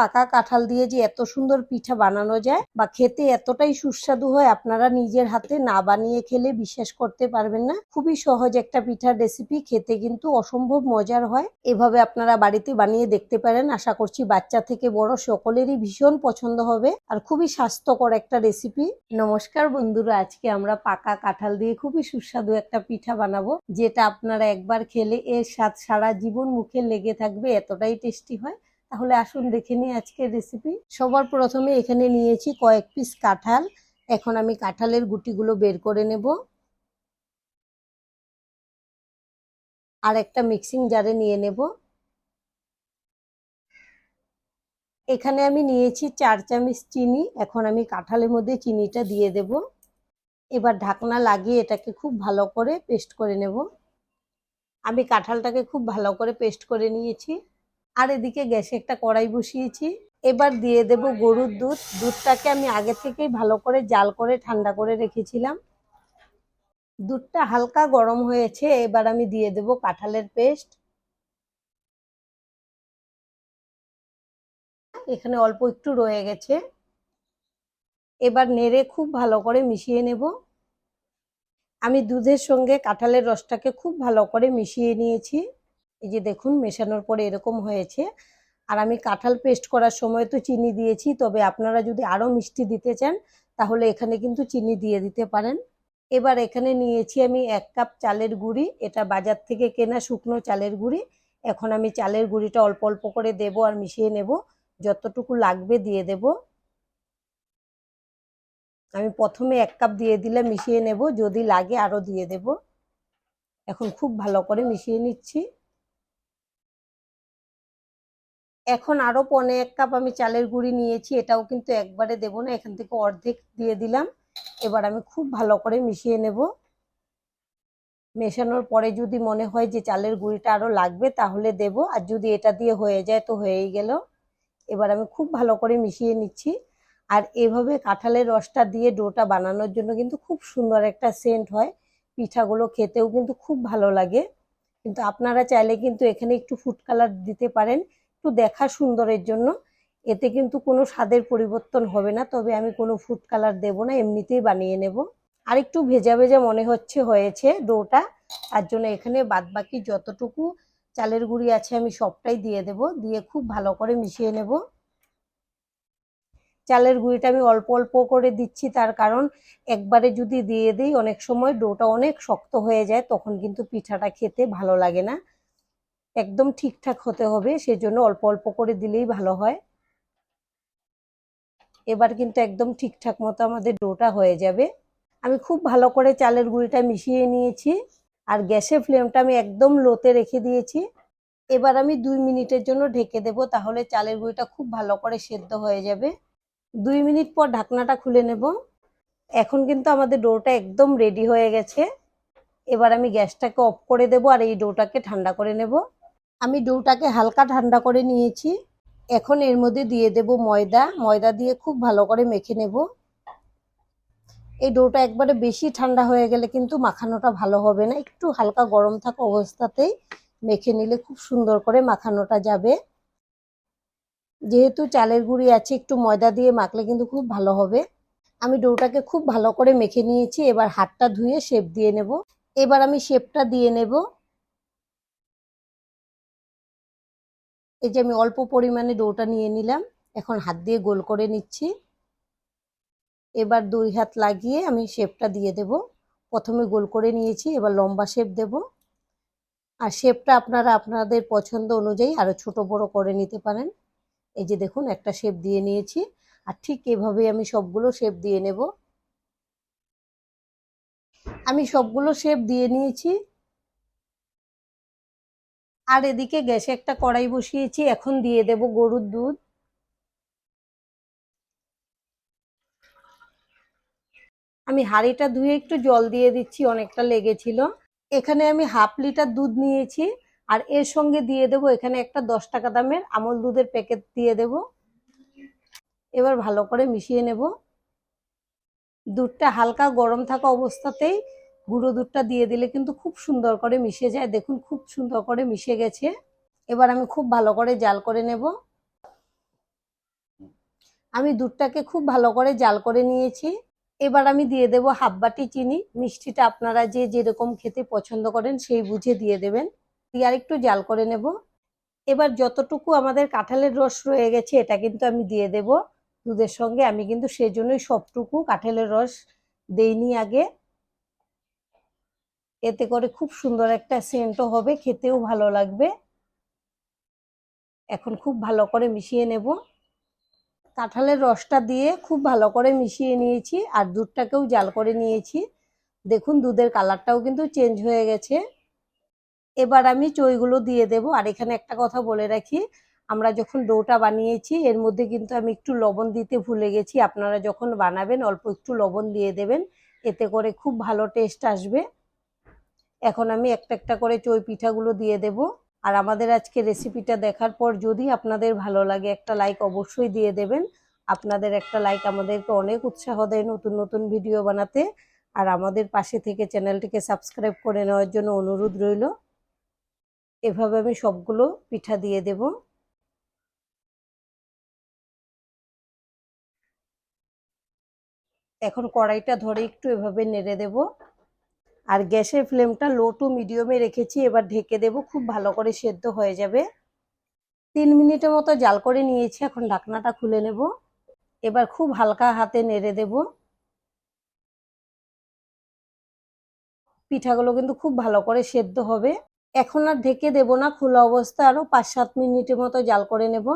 পাকা কাঁঠাল দিয়ে যে এত সুন্দর পিঠা বানানো যায় বা খেতে এতটাই সুস্বাদু হয়, আপনারা নিজের হাতে না বানিয়ে খেলে বিশ্বাস করতে পারবেন না। খুবই সহজ একটা পিঠার রেসিপি খেতে কিন্তু অসম্ভব মজার হয়। এভাবে আপনারা বাড়িতে বানিয়ে দেখতে পারেন। আশা করছি বাচ্চা থেকে বড় সকলেরই ভীষণ পছন্দ হবে আর খুবই স্বাস্থ্যকর একটা রেসিপি নমস্কার বন্ধুরা, আজকে আমরা পাকা কাঁঠাল দিয়ে খুবই সুস্বাদু একটা পিঠা বানাবো, যেটা আপনারা একবার খেলে এর স্বাদ সারা জীবন মুখে লেগে থাকবে, এতটাই টেস্টি হয়। তাহলে আসুন দেখে নিই আজকের রেসিপি সবার প্রথমে এখানে নিয়েছি কয়েক পিস কাঁঠাল। এখন আমি কাঁঠালের গুটিগুলো বের করে নেব। আর একটা মিক্সিং জারে নিয়ে নেব। এখানে আমি নিয়েছি চার চামচ চিনি। এখন আমি কাঁঠালের মধ্যে চিনিটা দিয়ে দেব। এবার ঢাকনা লাগিয়ে এটাকে খুব ভালো করে পেস্ট করে নেব। আমি কাঁঠালটাকে খুব ভালো করে পেস্ট করে নিয়েছি। আর এদিকে গ্যাসে একটা কড়াই বসিয়েছি। এবার দিয়ে দেব গরুর দুধ। দুধটাকে আমি আগে থেকেই ভালো করে জাল করে ঠান্ডা করে রেখেছিলাম। দুধটা হালকা গরম হয়েছে, এবার আমি দিয়ে দেব কাঁঠালের পেস্ট। এখানে অল্প একটু রয়ে গেছে। এবার নেড়ে খুব ভালো করে মিশিয়ে নেব। আমি দুধের সঙ্গে কাঁঠালের রসটাকে খুব ভালো করে মিশিয়ে নিয়েছি। এই যে দেখুন, মেশানোর পরে এরকম হয়েছে। আর আমি কাঁঠাল পেস্ট করার সময় তো চিনি দিয়েছি, তবে আপনারা যদি আরও মিষ্টি দিতে চান, তাহলে এখানে কিন্তু চিনি দিয়ে দিতে পারেন। এবার এখানে নিয়েছি আমি এক কাপ চালের গুঁড়ি, এটা বাজার থেকে কেনা শুকনো চালের গুঁড়ি। এখন আমি চালের গুঁড়িটা অল্প অল্প করে দেব আর মিশিয়ে নেব। যতটুকু লাগবে দিয়ে দেব। আমি প্রথমে এক কাপ দিয়ে দিলে মিশিয়ে নেব, যদি লাগে আরও দিয়ে দেব। এখন খুব ভালো করে মিশিয়ে নিচ্ছি। এখন আরও পনে এক কাপ আমি চালের গুঁড়ি নিয়েছি, এটাও কিন্তু একবারে দেব না, এখান থেকে অর্ধেক দিয়ে দিলাম। এবার আমি খুব ভালো করে মিশিয়ে নেব। মেশানোর পরে যদি মনে হয় যে চালের গুঁড়িটা আরও লাগবে, তাহলে দেব। আর যদি এটা দিয়ে হয়ে যায় তো হয়েই গেল। এবার আমি খুব ভালো করে মিশিয়ে নিচ্ছি। আর এভাবে কাঁঠালের রসটা দিয়ে ডোটা বানানোর জন্য কিন্তু খুব সুন্দর একটা সেন্ট হয়। পিঠাগুলো খেতেও কিন্তু খুব ভালো লাগে। কিন্তু আপনারা চাইলে কিন্তু এখানে একটু ফুড কালার দিতে পারেন। একটু দেখা সুন্দরের জন্য, এতে কিন্তু কোনো স্বাদের পরিবর্তন হবে না, তবে আমি কোনো ফুড কালার দেব না, এমনিতেই বানিয়ে নেব। আর একটু ভেজা ভেজা মনে হচ্ছে, হয়েছে ডোটা, তার জন্য এখানে বাদবাকি যতটুকু চালের গুঁড়ি আছে আমি সবটাই দিয়ে দেব, দিয়ে খুব ভালো করে মিশিয়ে নেব। চালের গুঁড়িটা আমি অল্প অল্প করে দিচ্ছি, তার কারণ একবারে যদি দিয়ে দিই, অনেক সময় ডোটা অনেক শক্ত হয়ে যায়, তখন কিন্তু পিঠাটা খেতে ভালো লাগে না। একদম ঠিকঠাক হতে হবে, সেজন্য অল্প অল্প করে দিলেই ভালো হয়। এবার কিন্তু একদম ঠিকঠাক মতো আমাদের ডোটা হয়ে যাবে। আমি খুব ভালো করে চালের গুঁড়িটা মিশিয়ে নিয়েছি আর গ্যাসের ফ্লেমটা আমি একদম লোতে রেখে দিয়েছি। এবার আমি দুই মিনিটের জন্য ঢেকে দেব, তাহলে চালের গুঁড়িটা খুব ভালো করে সেদ্ধ হয়ে যাবে। দুই মিনিট পর ঢাকনাটা খুলে নেব। এখন কিন্তু আমাদের ডোটা একদম রেডি হয়ে গেছে। এবার আমি গ্যাসটাকে অফ করে দেব আর এই ডোটাকে ঠান্ডা করে নেব। আমি ডোটাকে হালকা ঠান্ডা করে নিয়েছি। এখন এর মধ্যে দিয়ে দেব ময়দা। ময়দা দিয়ে খুব ভালো করে মেখে নেব। এই ডোটা একবারে বেশি ঠান্ডা হয়ে গেলে কিন্তু মাখানোটা ভালো হবে না। একটু হালকা গরম থাকা অবস্থাতেই মেখে নিলে খুব সুন্দর করে মাখানোটা যাবে। যেহেতু চালের গুঁড়ি আছে, একটু ময়দা দিয়ে মাখলে কিন্তু খুব ভালো হবে। আমি ডোটাকে খুব ভালো করে মেখে নিয়েছি। এবার হাতটা ধুয়ে শেপ দিয়ে নেব। এবার আমি শেপটা দিয়ে নেব। এই যে আমি অল্প পরিমাণে ডোটা নিয়ে নিলাম, এখন হাত দিয়ে গোল করে নিচ্ছি। এবার দুই হাত লাগিয়ে আমি শেপটা দিয়ে দেব। প্রথমে গোল করে নিয়েছি, এবার লম্বা শেপ দেব। আর শেপটা আপনারা আপনাদের পছন্দ অনুযায়ী আরও ছোট বড় করে নিতে পারেন। এই যে দেখুন, একটা শেপ দিয়ে নিয়েছি। আর ঠিক এভাবেই আমি সবগুলো শেপ দিয়ে নেব। আমি সবগুলো শেপ দিয়ে নিয়েছি। আর এদিকে গ্যাসে একটা কড়াই বসিয়েছি, এখন দিয়ে দেব গরুর দুধ। আমি হাঁড়িটা ধুয়ে একটু জল দিয়ে দিচ্ছি, অনেকটা লেগেছিল। এখানে আমি হাফ লিটার দুধ নিয়েছি, আর এর সঙ্গে দিয়ে দেব এখানে একটা দশ টাকা দামের আমল দুধের প্যাকেট দিয়ে দেব। এবার ভালো করে মিশিয়ে নেব। দুধটা হালকা গরম থাকা অবস্থাতেই গুঁড়ো দুধটা দিয়ে দিলে কিন্তু খুব সুন্দর করে মিশে যায়। দেখুন, খুব সুন্দর করে মিশে গেছে। এবার আমি খুব ভালো করে জাল করে নেব। আমি দুধটাকে খুব ভালো করে জাল করে নিয়েছি। এবার আমি দিয়ে দেব হাফ বাটি চিনি। মিষ্টিটা আপনারা যে যেরকম খেতে পছন্দ করেন সেই বুঝে দিয়ে দেবেন। দিয়ে আর একটু জাল করে নেব। এবার যতটুকু আমাদের কাঁঠালের রস রয়ে গেছে, এটা কিন্তু আমি দিয়ে দেব। দুধের সঙ্গে আমি কিন্তু সেজন্যই সবটুকু কাঁঠালের রস দেইনি আগে। এতে করে খুব সুন্দর একটা সেন্টও হবে, খেতেও ভালো লাগবে। এখন খুব ভালো করে মিশিয়ে নেব। কাঁঠালের রসটা দিয়ে খুব ভালো করে মিশিয়ে নিয়েছি, আর দুধটাকেও জাল করে নিয়েছি। দেখুন, দুধের কালারটাও কিন্তু চেঞ্জ হয়ে গেছে। এবার আমি চইগুলো দিয়ে দেব, আর এখানে একটা কথা বলে রাখি, আমরা যখন ডোটা বানিয়েছি, এর মধ্যে কিন্তু আমি একটু লবণ দিতে ভুলে গেছি। আপনারা যখন বানাবেন, অল্প একটু লবণ দিয়ে দেবেন, এতে করে খুব ভালো টেস্ট আসবে। এখন আমি একটা একটা করে চই পিঠাগুলো দিয়ে দেব। আর আমাদের আজকে রেসিপিটা দেখার পর যদি আপনাদের ভালো লাগে, একটা লাইক অবশ্যই দিয়ে দেবেন। আপনাদের একটা লাইক আমাদেরকে অনেক উৎসাহ দেয় নতুন নতুন ভিডিও বানাতে। আর আমাদের পাশে থেকে চ্যানেলটিকে সাবস্ক্রাইব করে নেওয়ার জন্য অনুরোধ রইল। এভাবে আমি সবগুলো পিঠা দিয়ে দেব। এখন কড়াইটা ধরে একটু এভাবে নেড়ে দেব। আর গ্যাসের ফ্লেমটা লো টু মিডিয়ামে রেখেছি, এবার ঢেকে দেব, খুব ভালো করে সেদ্ধ হয়ে যাবে। তিন মিনিটের মতো জাল করে নিয়েছি, এখন ঢাকনাটা খুলে নেব। এবার খুব হালকা হাতে নেড়ে দেব। পিঠাগুলো কিন্তু খুব ভালো করে সেদ্ধ হবে। এখন আর ঢেকে দেব না, খোলা অবস্থা আরও পাঁচ সাত মিনিটের মতো জাল করে নেব।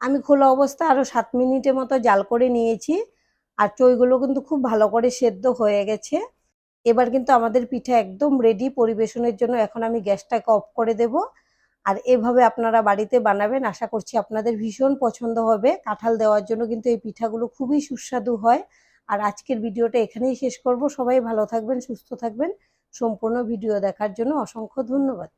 আমি খোলা অবস্থা আরও সাত মিনিটের মতো জাল করে নিয়েছি, আর চইগুলো কিন্তু খুব ভালো করে সেদ্ধ হয়ে গেছে। এবার কিন্তু আমাদের পিঠা একদম রেডি পরিবেশনের জন্য এখন আমি গ্যাসটাকে অফ করে দেব। আর এভাবে আপনারা বাড়িতে বানাবেন, আশা করছি আপনাদের ভীষণ পছন্দ হবে। কাঁঠাল দেওয়ার জন্য কিন্তু এই পিঠাগুলো খুবই সুস্বাদু হয়। আর আজকের ভিডিওটা এখানেই শেষ করব। সবাই ভালো থাকবেন, সুস্থ থাকবেন। সম্পূর্ণ ভিডিও দেখার জন্য অসংখ্য ধন্যবাদ।